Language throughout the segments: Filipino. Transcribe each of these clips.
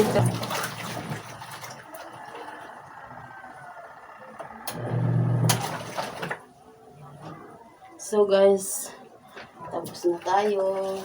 Dito. So guys, tapos na tayo.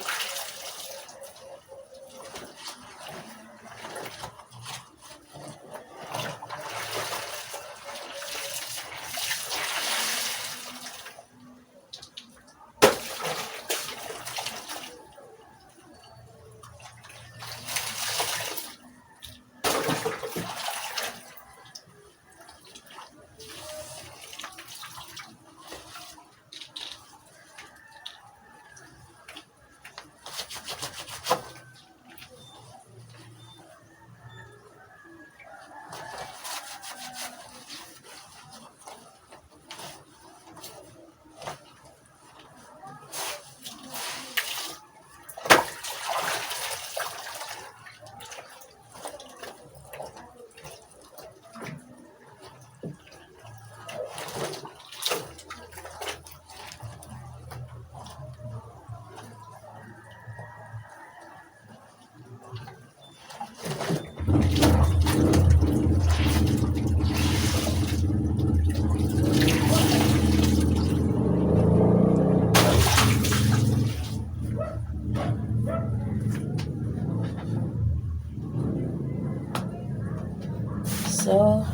So,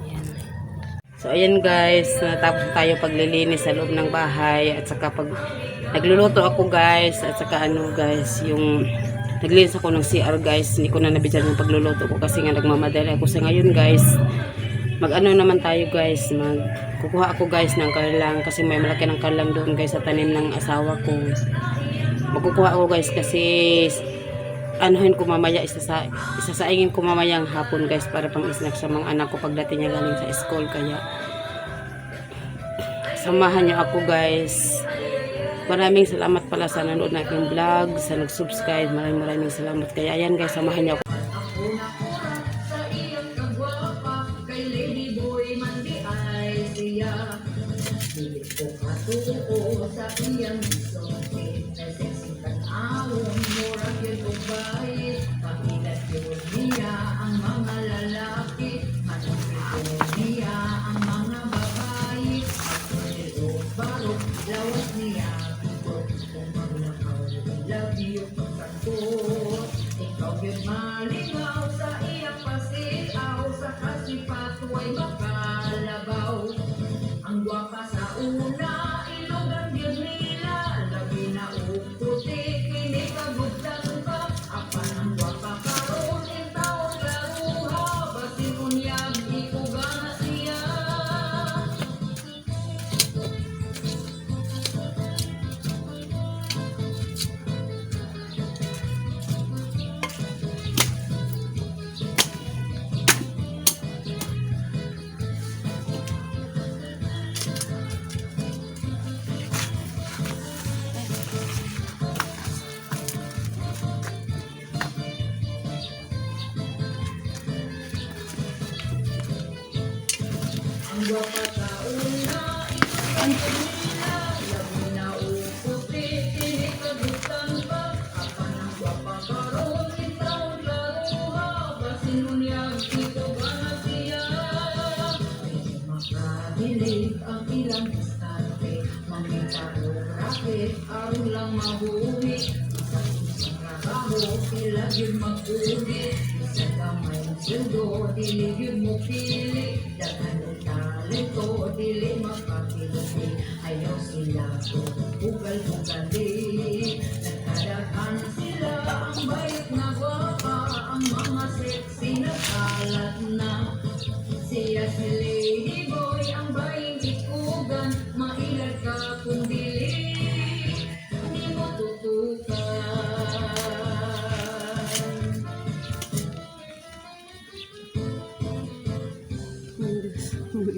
ayan. So, ayan guys, natapos na tayo paglilinis sa loob ng bahay at saka pag nagluluto ako guys at saka ano guys, yung naglinis ako ng CR guys, hindi ko na nabidyan yung pagluluto ko kasi nga nagmamadali ako sa ngayon guys. Mag ano naman tayo guys, mag kukuha ako guys ng karlang kasi may malaki ng karlang doon guys sa tanim ng asawa ko. Magkukuha ako guys kasi anuhin ko mamaya isasa, isasaingin ko mamayang hapon guys para pang snack sa mga anak ko pagdating niya galing sa school. Kaya samahan niyo ako guys. Maraming salamat pala sa nanood na aking vlog sa nag-subscribe. Maraming maraming salamat. Kaya ayan guys samahan niyo ako lang mabuhi. Sa trabaho, sila yun mag-ulit. Sa kamay ng sweldo, dili yun mo pili. Daghan ng talento, dili makapiliti. Ayaw sila bugal-bugali. Nagkadakan sila ang bayot na gwapa,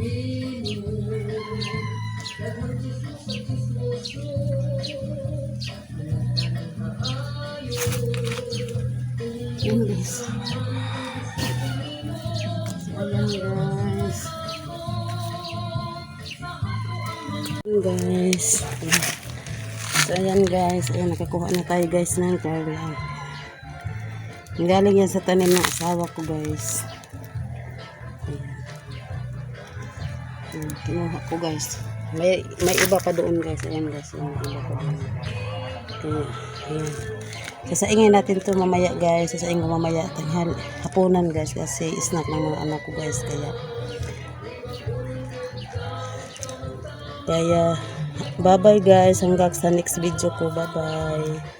Yun guys. Ayan guys. Ayan guys. So ayan guys. Ayan nakakuha na tayo guys ng garlic. Ang galing yan sa tanim ng asawa ko guys. Ayan, kinuha ko guys. May, may iba pa doon guys. Ayan guys. May iba pa doon. Kaya, ayan. Sasaingin natin to mamaya guys. Sasaingin ko mamaya tanghal. Hapunan guys kasi snack ng mga anak ko guys. Kaya Kaya bye bye guys hanggang sa next video ko. Bye bye.